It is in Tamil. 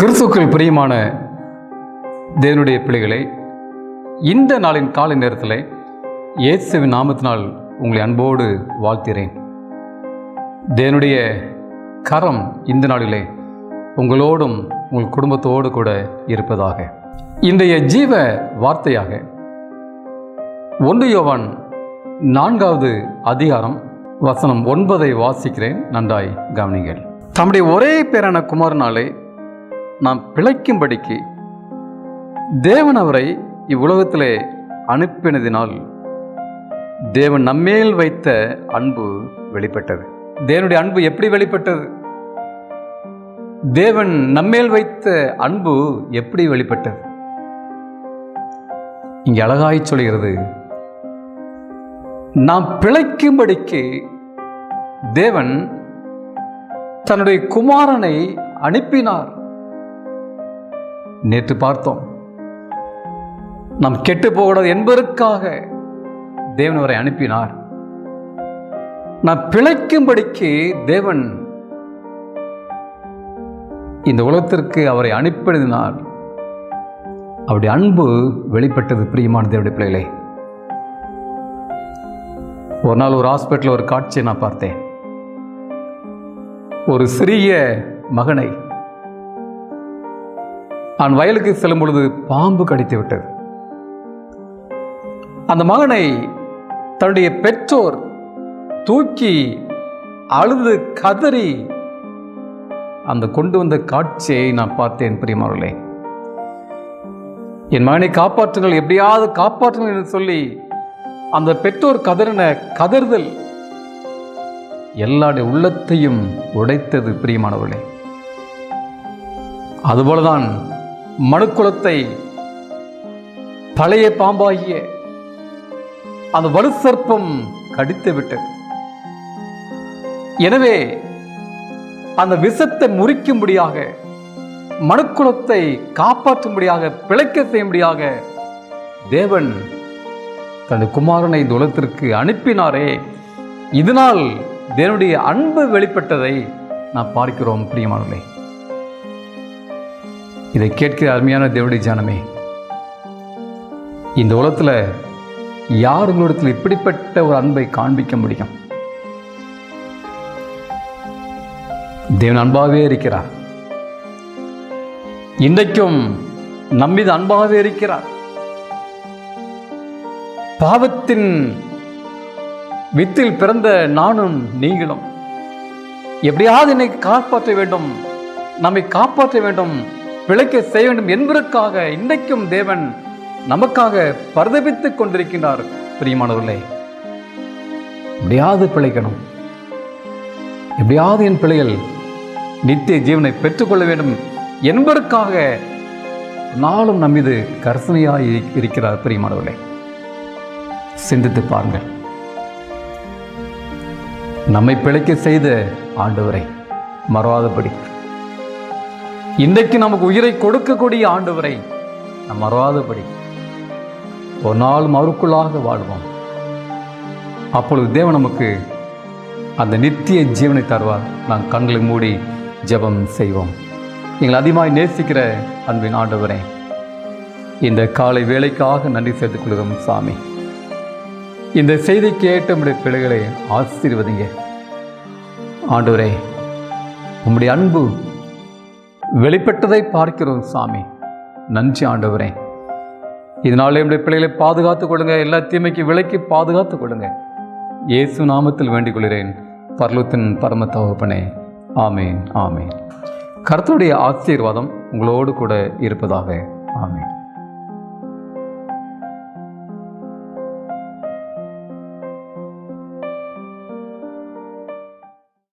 கிறிஸ்துக்கள் பிரியமான தேவனுடைய பிள்ளைகளை இந்த நாளின் காலை நேரத்தில் இயேசுவின் நாமத்தினால் உங்களை அன்போடு வாழ்த்துகிறேன். தேவனுடைய கரம் இந்த நாளிலே உங்களோடும் உங்கள் குடும்பத்தோடு கூட இருப்பதாக. இன்றைய ஜீவ வார்த்தையாக ஒன்று யோவான் நான்காவது அதிகாரம் வசனம் ஒன்பதை வாசிக்கிறேன். நன்றாய் கவனிங்கள். தம்முடைய ஒரே பேரான குமாரனாலே நாம் பிழைக்கும்படிக்கு தேவன் அவரை இவ்வுலகத்திலே அனுப்பினதினால் தேவன் நம்மேல் வைத்த அன்பு வெளிப்பட்டது. தேவனுடைய அன்பு எப்படி வெளிப்பட்டது? தேவன் நம்மேல் வைத்த அன்பு எப்படி வெளிப்பட்டது? இங்கே அழகாய் சொல்கிறது நாம் பிழைக்கும்படிக்கு தேவன் தன்னுடைய குமாரனை அனுப்பினார். நேற்று பார்த்தோம். நாம் கெட்டு போகக்கூடாது என்பதற்காக தேவன் அவரை அனுப்பினார். நாம் பிழைக்கும்படிக்கு தேவன் இந்த உலகத்திற்கு அவரை அனுப்பினால் அவருடைய அன்பு வெளிப்பட்டது பிரியமான தேவடைய பிள்ளைகளே. ஒரு நாள் ஒரு ஹாஸ்பிட்டலில் ஒரு காட்சியை நான் பார்த்தேன். ஒரு சிறிய மகனை நான் வயலுக்கு செல்லும் பொழுது பாம்பு கடித்து விட்டது. அந்த மகனை தன்னுடைய பெற்றோர் தூக்கி அழுது கதறி அந்த கொண்டு வந்த காட்சியை நான் பார்த்தேன் பிரியமானவர்களே. என் மகனை காப்பாற்றுங்கள் எப்படியாவது காப்பாற்றுங்கள் என்று சொல்லி அந்த பெற்றோர் கதறின கதறுதல் எல்லாருடைய உள்ளத்தையும் உடைத்தது பிரியமானவர்களே. அதுபோலதான் மனுக்குலத்தை பழைய பாம்பாகிய அந்த வலுசற்பம் கடித்து விட்டது. எனவே அந்த விஷத்தை முறிக்கும்படியாக மனுக்குலத்தை காப்பாற்றும்படியாக பிழைக்க செய்யும்படியாக தேவன் தனது குமாரனை இந்த உலகத்திற்கு அனுப்பினாரே. இதனால் தேவனுடைய அன்பு வெளிப்பட்டதை நாம் பார்க்கிறோம் பிரியமானவர்களே. இதை கேட்கிற அருமையான தேவடி ஜானமே இந்த உலகத்தில் யார் உங்களிடத்தில் இப்படிப்பட்ட ஒரு அன்பை காண்பிக்க முடியும்? தேவன் அன்பாகவே இருக்கிறார். இன்றைக்கும் நம்மீது அன்பாகவே இருக்கிறார். பாவத்தின் வித்தில் பிறந்த நானும் நீங்களும் எப்படியாவது என்னை காப்பாற்ற வேண்டும் நம்மை காப்பாற்ற வேண்டும் பிழைக்க செய்ய வேண்டும் என்பதற்காக இன்றைக்கும் தேவன் நமக்காக பரிதபித்துக் கொண்டிருக்கின்றார். பிரியமானவர்களே எப்படியாவது பிழைக்கணும். எப்படியாவது என் பிள்ளைகள் நித்திய ஜீவனை பெற்றுக்கொள்ள வேண்டும் என்பதற்காக நாளும் நம்மீது கர்சனையாய் இருக்கிறார். பிரியமானவர்களே சிந்தித்து பாருங்கள். நம்மை பிழைக்க செய்த ஆண்டவரை மறவாதபடி இன்றைக்கு நமக்கு உயிரை கொடுக்கக்கூடிய ஆண்டவரை நம் மறவாதபடி ஒரு நாள் மறுக்குள்ளாக வாழ்வோம். அப்பொழுது தேவன் நமக்கு அந்த நித்திய ஜீவனை தருவார். நாம் கண்களை மூடி ஜெபம் செய்வோம். எங்களை அதிகமாய் நேசிக்கிற அன்பின் ஆண்டவரே இந்த காலை வேலைக்காக நன்றி சேர்த்துக் கொள்கிறோம் சாமி. இந்த செய்தி கேட்ட நம்முடைய பிள்ளைகளை ஆசீர்வதிங்க. ஆண்டவரே உம்முடைய அன்பு வெளிப்பட்டதை பார்க்கிறோம் சாமி. நன்றி ஆண்டவரே. இதனால் என்னுடைய பிள்ளைகளை பாதுகாத்துக் கொள்ளுங்க. எல்லா தீமைக்கு விலைக்கு பாதுகாத்துக் கொள்ளுங்க. இயேசு நாமத்தில் வேண்டிக் கொள்கிறேன். பர்லத்தின் பரம தகப்பனே. ஆமேன் ஆமேன். கருத்துடைய ஆசீர்வாதம் உங்களோடு கூட இருப்பதாக. ஆமேன்.